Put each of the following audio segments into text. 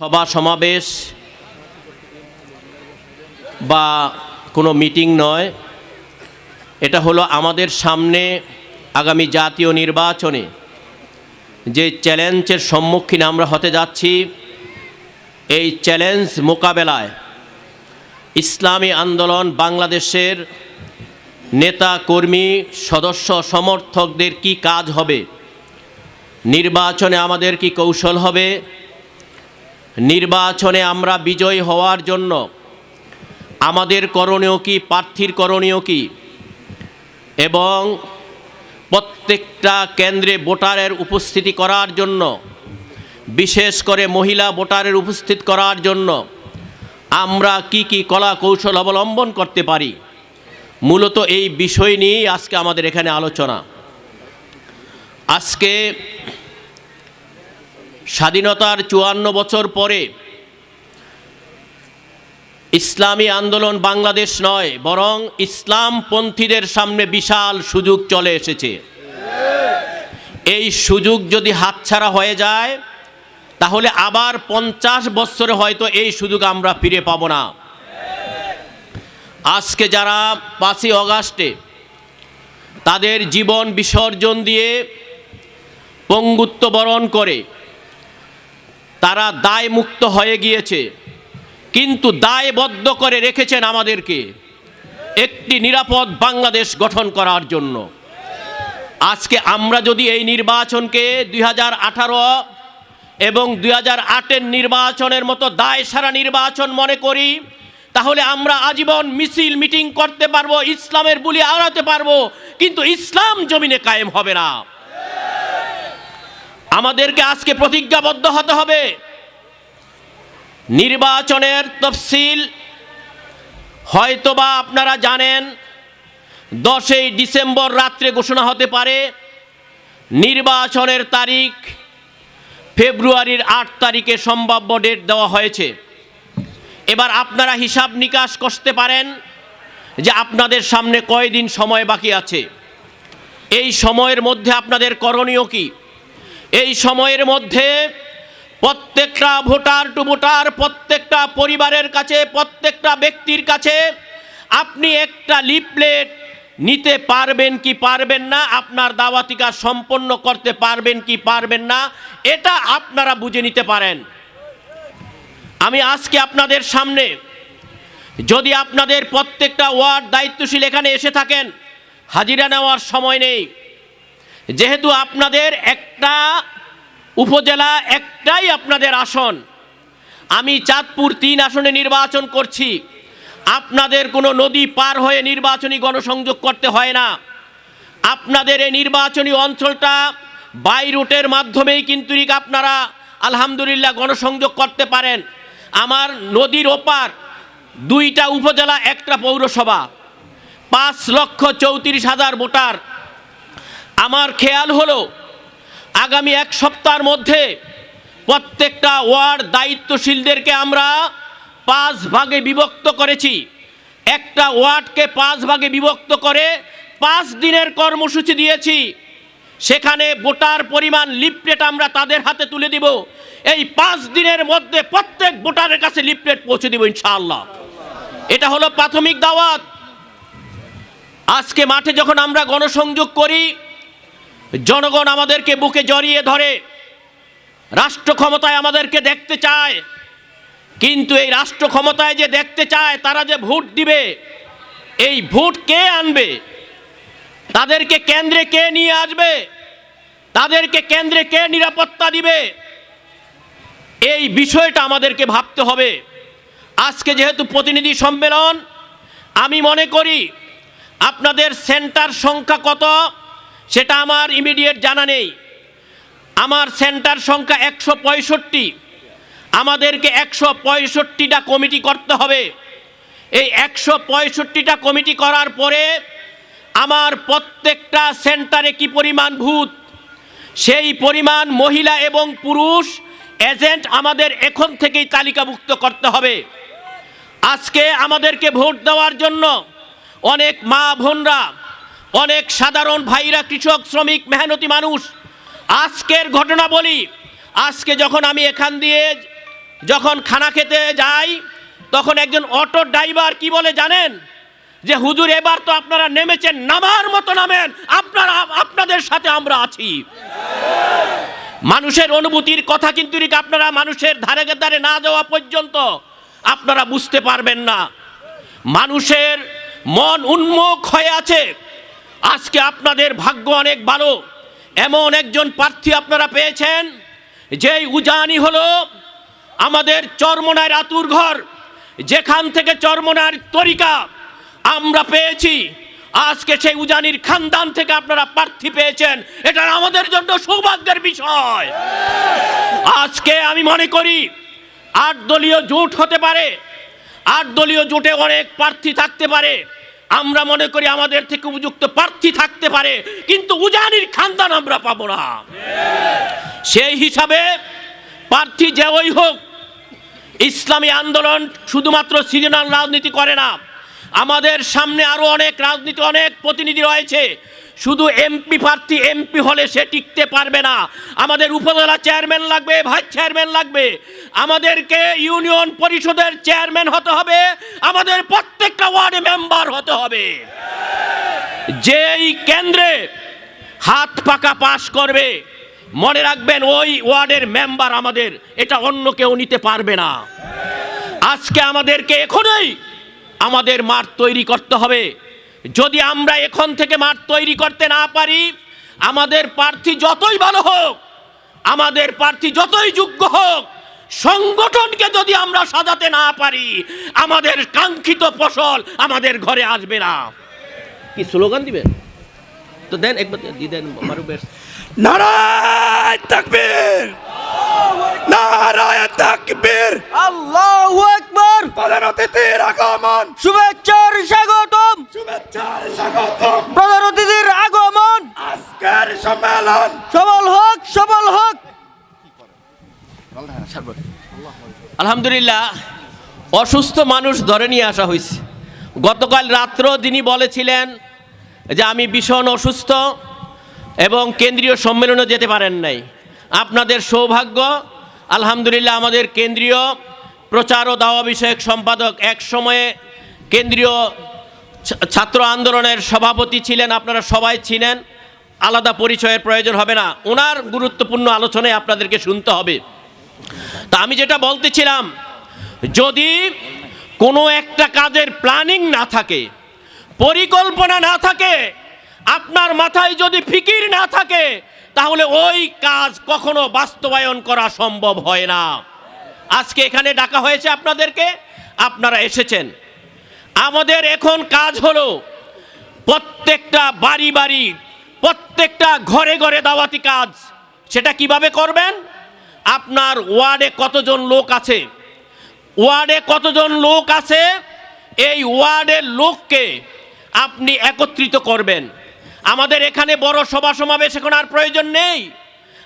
সভা, সমাবেশ বা কোনো মিটিং নয়। এটা হলো আমাদের সামনে আগামী জাতীয় নির্বাচনে যে চ্যালেঞ্জের সম্মুখীন আমরা হতে যাচ্ছি, এই চ্যালেঞ্জ মোকাবেলায় ইসলামী আন্দোলন বাংলাদেশের নেতা, কর্মী, সদস্য, সমর্থকদের কি কাজ হবে, নির্বাচনে আমাদের কি কৌশল হবে নির্বাচনে আমরা বিজয়ী হওয়ার জন্য আমাদের করণীয় কি? প্রার্থীর করণীয় কি? এবং প্রত্যেকটা কেন্দ্রে ভোটারের উপস্থিতি করার জন্য, বিশেষ করে মহিলা ভোটারের উপস্থিত করার জন্য আমরা কি কি কলা কৌশল অবলম্বন করতে পারি? মূলত এই বিষয় নিয়েই আজকে আমাদের এখানে আলোচনা। আজকে স্বাধীনতার চুয়ান্ন বছর পরে ইসলামী আন্দোলন বাংলাদেশ নয়, বরং ইসলামপন্থীদের সামনে বিশাল সুযোগ চলে এসেছে। এই সুযোগ যদি হাতছাড়া হয়ে যায়, তাহলে আবার পঞ্চাশ বছরে হয়তো এই সুযোগ আমরা ফিরে পাব না। আজকে যারা পাঁচই অগাস্টে তাদের জীবন বিসর্জন দিয়ে পঙ্গুত্ব বরণ করে তারা দায় মুক্ত হয়ে গিয়েছে। কিন্তু দায়বদ্ধ করে রেখেছেন আমাদেরকে একটি নিরাপদ বাংলাদেশ গঠন করার জন্য। আজকে আমরা যদি এই নির্বাচনকে দুই হাজার আঠারো এবং দুই হাজার নির্বাচনের মতো দায় সারা নির্বাচন মনে করি, তাহলে আমরা আজীবন মিছিল, মিটিং করতে পারব, ইসলামের বুলি আড়াতে পারব, কিন্তু ইসলাম জমিনে কায়েম হবে না। আমাদেরকে আজকে প্রতিজ্ঞাবদ্ধ হতে হবে। নির্বাচনের তফসিল হয়তোবা আপনারা জানেন, দশই ডিসেম্বর রাত্রে ঘোষণা হতে পারে। নির্বাচনের তারিখ ফেব্রুয়ারির আট তারিখে সম্ভাব্য ডেট দেওয়া হয়েছে। এবার আপনারা হিসাব নিকাশ করতে পারেন যে আপনাদের সামনে কয়দিন সময় বাকি আছে। এই সময়ের মধ্যে আপনাদের করণীয় কি? এই সময়ের মধ্যে প্রত্যেকটা ভোটার টু ভোটার, প্রত্যেকটা পরিবারের কাছে, প্রত্যেকটা ব্যক্তির কাছে আপনি একটা লিপলেট নিতে পারবেন কি পারবেন না, আপনার দাওয়াতিকা সম্পন্ন করতে পারবেন কি পারবেন না, এটা আপনারা বুঝে নিতে পারেন। আমি আজকে আপনাদের সামনে যদি আপনাদের প্রত্যেকটা ওয়ার্ড দায়িত্বশীল এখানে এসে থাকেন, হাজিরা নেওয়ার সময় নেই। যেহেতু আপনাদের একটা উপজেলা, একটাই আপনাদের আসন, আমি চাঁদপুর তিন আসনে নির্বাচন করছি। আপনাদের কোনো নদী পার হয়ে নির্বাচনী গণসংযোগ করতে হয় না। আপনাদের এই নির্বাচনী অঞ্চলটা বাই রুটের মাধ্যমেই কিন্তু আপনারা আলহামদুলিল্লাহ গণসংযোগ করতে পারেন। আমার নদীর ওপার দুইটা উপজেলা, একটা পৌরসভা। পাঁচ লক্ষ চৌত্রিশ হাজার ভোটার আমার খেয়াল হলো, আগামী এক সপ্তাহের মধ্যে প্রত্যেকটা ওয়ার্ড দায়িত্বশীলদেরকে আমরা পাঁচ ভাগে বিভক্ত করেছি। একটা ওয়ার্ডকে পাঁচ ভাগে বিভক্ত করে পাঁচ দিনের কর্মসূচি দিয়েছি। সেখানে ভোটার পরিমাণ লিফলেট আমরা তাদের হাতে তুলে দিব। এই পাঁচ দিনের মধ্যে প্রত্যেক ভোটারের কাছে লিফলেট পৌঁছে দিব ইনশাআল্লাহ। এটা হলো প্রাথমিক দাওয়াত। আজকে মাঠে যখন আমরা গণসংযোগ করি জনগণ আমাদেরকে বুকে জড়িয়ে ধরে, রাষ্ট্র ক্ষমতায় আমাদেরকে দেখতে চায়। কিন্তু এই রাষ্ট্র ক্ষমতায় যে দেখতে চায়, তারা যে ভোট দিবে, এই ভোট কে আনবে? তাদেরকে কেন্দ্রে কে নিয়ে আসবে? তাদেরকে কেন্দ্রে কে নিরাপত্তা দিবে? এই বিষয়টা আমাদেরকে ভাবতে হবে। আজকে যেহেতু প্রতিনিধি সম্মেলন, আমি মনে করি আপনাদের সেন্টার সংখ্যা কত? সেটা আমার ইমিডিয়েট জানা নেই। আমার সেন্টার সংখ্যা একশো পঁয়ষট্টি। আমাদেরকে একশো পঁয়ষট্টিটা কমিটি করতে হবে। এই একশো পঁয়ষট্টিটা কমিটি করার পরে আমার প্রত্যেকটা সেন্টারে কি পরিমাণ ভূত? সেই পরিমাণ মহিলা এবং পুরুষ এজেন্ট আমাদের এখন থেকেই তালিকাভুক্ত করতে হবে। আজকে আমাদেরকে ভোট দেওয়ার জন্য অনেক মা বোনরা অনেক সাধারণ ভাইরা, কৃষক, শ্রমিক, মেহনতি মানুষ। আজকের ঘটনা বলি আজকে যখন আমি এখান দিয়ে যখন খানা খেতে যাই, তখন একজন অটো ড্রাইভার কি বলে জানেন? যে, হুজুর, এবার তো আপনারা নেমেছেন, নামার মতো নামেন, আপনারা, আপনাদের সাথে আমরা আছি। মানুষের অনুভূতির কথা কিন্তু আপনারা মানুষের ধারে ধারে না যাওয়া পর্যন্ত আপনারা বুঝতে পারবেন না। মানুষের মন উন্মুখ হয়ে আছে। আজকে আপনাদের ভাগ্য অনেক ভালো। এমন একজন প্রার্থী আপনারা পেয়েছেন, যেই উজানি হলো আমাদের চরমনার আতুর ঘর। যেখান থেকে চরমনার তরিকা আমরা পেয়েছি, আজকে সেই উজানির খানদান থেকে আপনারা প্রার্থী পেয়েছেন। এটা আমাদের জন্য সৌভাগ্যের বিষয়। আজকে আমি মনে করি, আট দলীয় জোট হতে পারে, আট দলীয় জোটে অনেক প্রার্থী থাকতে পারে। আমরা মনে করি আমাদের থেকে উপযুক্ত প্রার্থী থাকতে পারে, কিন্তু উজানির খানদান আমরা পাবো না। সেই হিসাবে প্রার্থী যে ওই হোক, ইসলামী আন্দোলন শুধুমাত্র সিজনাল রাজনীতি করে না আমাদের সামনে আরও অনেক রাজনীতি, অনেক প্রতিনিধি রয়েছে। শুধু এমপি প্রার্থী, এমপি হলে সে টিকতে পারবে না। আমাদের উপজেলা চেয়ারম্যান লাগবে, ভাইস চেয়ারম্যান লাগবে। আমাদেরকে ইউনিয়ন পরিষদের চেয়ারম্যান হতে হবে। আমাদের প্রত্যেকটা ওয়ার্ডে মেম্বার হতে হবে। যেই কেন্দ্রে হাত পাকা পাশ করবে, মনে রাখবেন ওই ওয়ার্ডের মেম্বার আমাদের। এটা অন্য কেউ নিতে পারবে না। আজকে আমাদেরকে এখনই আমাদের মাঠ তৈরি করতে হবে। যদি আমরা এখন থেকে মাঠ তৈরি করতে না পারি, আমাদের প্রার্থী যতই ভালো হোক, আমাদের প্রার্থী যতই যোগ্য হোক, সংগঠনকে যদি আমরা সাজাতে না পারি, আমাদের কাঙ্ক্ষিত ফসল আমাদের ঘরে আসবে না। কি স্লোগান দিবেন? তো দেন একবার দিয়ে দেন, মারুবের। নারায় তাকবীর নারায় তাকবীর। আল্লাহু আকবার। প্রধান অতিথির আগমন। শুভেচ্ছার স্বাগতম। শুভেচ্ছার স্বাগতম। প্রধান অতিথির আগমন। আজকের সম্মেলন। সবল হোক সবল হোক। আলহামদুলিল্লাহ অসুস্থ মানুষ ধরে নিয়ে আসা হয়েছে। গতকাল রাত্র তিনি বলেছিলেন যে আমি ভীষণ অসুস্থ এবং কেন্দ্রীয় সম্মেলনে যেতে পারেন নাই। আপনাদের সৌভাগ্য, আলহামদুলিল্লাহ আমাদের কেন্দ্রীয় প্রচার ও দাওয়া বিষয়ক সম্পাদক এক সময়ে কেন্দ্রীয় ছাত্র আন্দোলনের সভাপতি ছিলেন, আপনারা সবাই ছিলেন আলাদা পরিচয়ের প্রয়োজন হবে না। ওনার গুরুত্বপূর্ণ আলোচনায় আপনাদেরকে শুনতে হবে। তা আমি যেটা বলতেছিলাম যদি কোনো একটা কাজের প্ল্যানিং না থাকে, পরিকল্পনা না থাকে, আপনার মাথায় যদি ফিকির না থাকে তাহলে ওই কাজ কখনো বাস্তবায়ন করা সম্ভব হয় না। আজকে এখানে ডাকা হয়েছে আপনাদেরকে, আপনারা এসেছেন। আমাদের এখন কাজ হলো প্রত্যেকটা বাড়ি বাড়ি, প্রত্যেকটা ঘরে ঘরে দাওয়াতি কাজ। সেটা কীভাবে করবেন? আপনার ওয়ার্ডে কতজন লোক আছে? ওয়ার্ডে কতজন লোক আছে? এই ওয়ার্ডের লোককে আপনি একত্রিত করবেন। আমাদের এখানে বড় সভা সমাবেশ এখন আর প্রয়োজন নেই।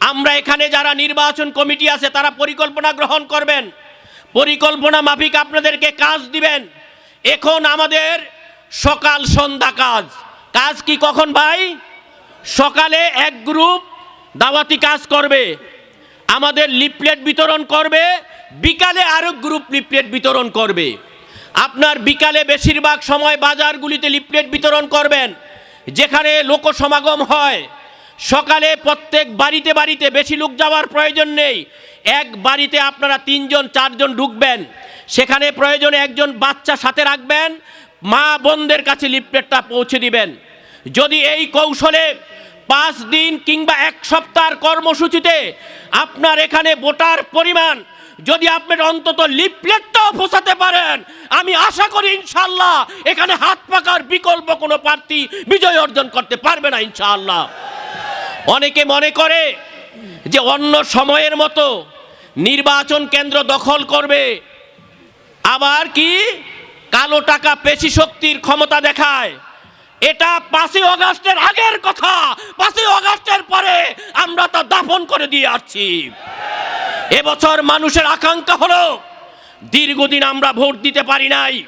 আমরা এখানে যারা নির্বাচন কমিটি আছে, তারা পরিকল্পনা গ্রহণ করবেন। পরিকল্পনা মাফিক আপনাদেরকে কাজ দিবেন। এখন আমাদের সকাল সন্ধ্যা কাজ। কাজ কি কখন ভাই? সকালে এক গ্রুপ দাওয়াতি কাজ করবে। আমাদের লিফলেট বিতরণ করবে। বিকালে আরও গ্রুপ লিফলেট বিতরণ করবে। আপনার বিকালে বেশিরভাগ সময় বাজারগুলিতে লিফলেট বিতরণ করবেন। যেখানে লোক সমাগম হয়, সকালে প্রত্যেক বাড়িতে বাড়িতে বেশি লোক যাওয়ার প্রয়োজন নেই। এক বাড়িতে আপনারা তিনজন, চারজন ঢুকবেন। সেখানে প্রয়োজনে একজন বাচ্চা সাথে রাখবেন, মা বোনদের কাছে লিফলেটটা পৌঁছে দিবেন। যদি এই কৌশলে পাঁচ দিন কিংবা এক সপ্তাহের কর্মসূচিতে আপনার এখানে ভোটার পরিমাণ যদি আপনার অন্তত লিফলেটটাও পৌঁছাতে পারেন, আমি আশা করি ইনশাল্লাহ এখানে হাত পাকার বিকল্প কোনো প্রার্থী বিজয় অর্জন করতে পারবে না ইনশাআল্লাহ। অনেকে মনে করে যে অন্য সময়ের মতো নির্বাচন কেন্দ্র দখল করবে, আবার কি কালো টাকা পেশি শক্তির ক্ষমতা দেখায়। এটা পাঁচই অগাস্টের আগের কথা, পাঁচই অগাস্টের পরে আমরা তা দাফন করে দিয়ে আসছি। এবছর মানুষের আকাঙ্ক্ষা হলো দীর্ঘদিন আমরা ভোট দিতে পারি নাই।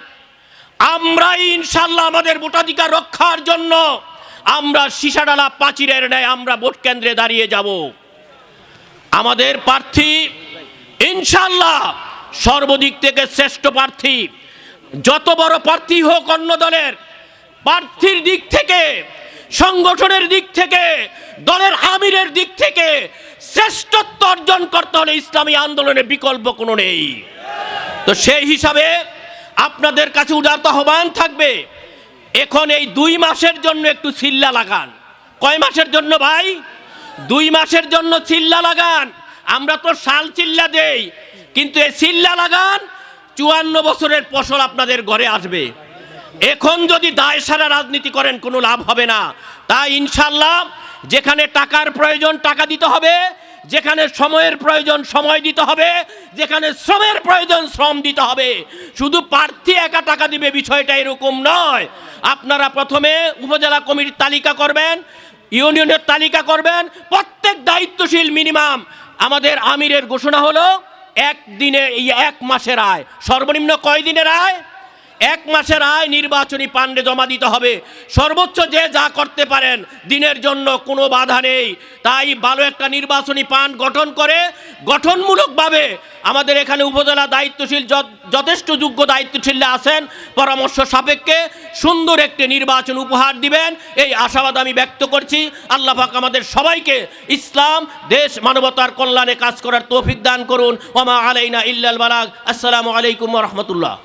আমরাই ইনশাল্লাহ আমাদের ভোটাধিকার রক্ষার জন্য আমরা সিসাডালা পাঁচিরের ন্যায় আমরা ভোট কেন্দ্রে দাঁড়িয়ে যাব। আমাদের প্রার্থী ইনশাল্লাহ সর্বদিক থেকে শ্রেষ্ঠ প্রার্থী। যত বড় প্রার্থী হোক অন্য দলের প্রার্থীর দিক থেকে, সংগঠনের দিক থেকে, দলের আমিরের দিক থেকে শ্রেষ্ঠত্ব অর্জন করতে হলে ইসলামী আন্দোলনের বিকল্প কোনো নেই। তো সেই হিসাবে আপনাদের কাছে উদারত আহ্বান থাকবে। এখন এই দুই মাসের জন্য একটু চিল্লা লাগান। কয় মাসের জন্য ভাই? দুই মাসের জন্য চিল্লা লাগান। আমরা তো শাল চিল্লা দেই, কিন্তু এই চিল্লা লাগান চুয়ান্ন বছরের ফসল আপনাদের ঘরে আসবে। এখন যদি দায় সারা রাজনীতি করেন, কোনো লাভ হবে না। তাই ইনশাল্লাহ যেখানে টাকার প্রয়োজন, টাকা দিতে হবে যেখানে সময়ের প্রয়োজন সময় দিতে হবে, যেখানে শ্রমের প্রয়োজন শ্রম দিতে হবে। শুধু প্রার্থী একা টাকা দিবে, বিষয়টা এরকম নয়। আপনারা প্রথমে উপজেলা কমিটির তালিকা করবেন, ইউনিয়নের তালিকা করবেন, প্রত্যেক দায়িত্বশীল মিনিমাম। আমাদের আমিরের ঘোষণা হলো, একদিনে এই এক মাসের আয়। সর্বনিম্ন কয় দিনের আয়? এক মাসের আয় নির্বাচনী পাণ্ডে জমা দিতে হবে। সর্বোচ্চ যে যা করতে পারেন, দিনের জন্য কোনো বাধা নেই। তাই ভালো একটা নির্বাচনী পান গঠন করে গঠনমূলকভাবে আমাদের এখানে উপজেলা দায়িত্বশীল যত- যথেষ্ট যোগ্য দায়িত্বশীলরা আছেন, পরামর্শ সাপেক্ষে সুন্দর একটি নির্বাচন উপহার দিবেন। এই আশাবাদ আমি ব্যক্ত করছি। আল্লাহ পাক আমাদের সবাইকে ইসলাম, দেশ মানবতার কল্যাণে কাজ করার তৌফিক দান করুন। ওমা আলাইনা ইল্লাল বালাগ। আসসালামু আলাইকুম রহমতুল্লাহ।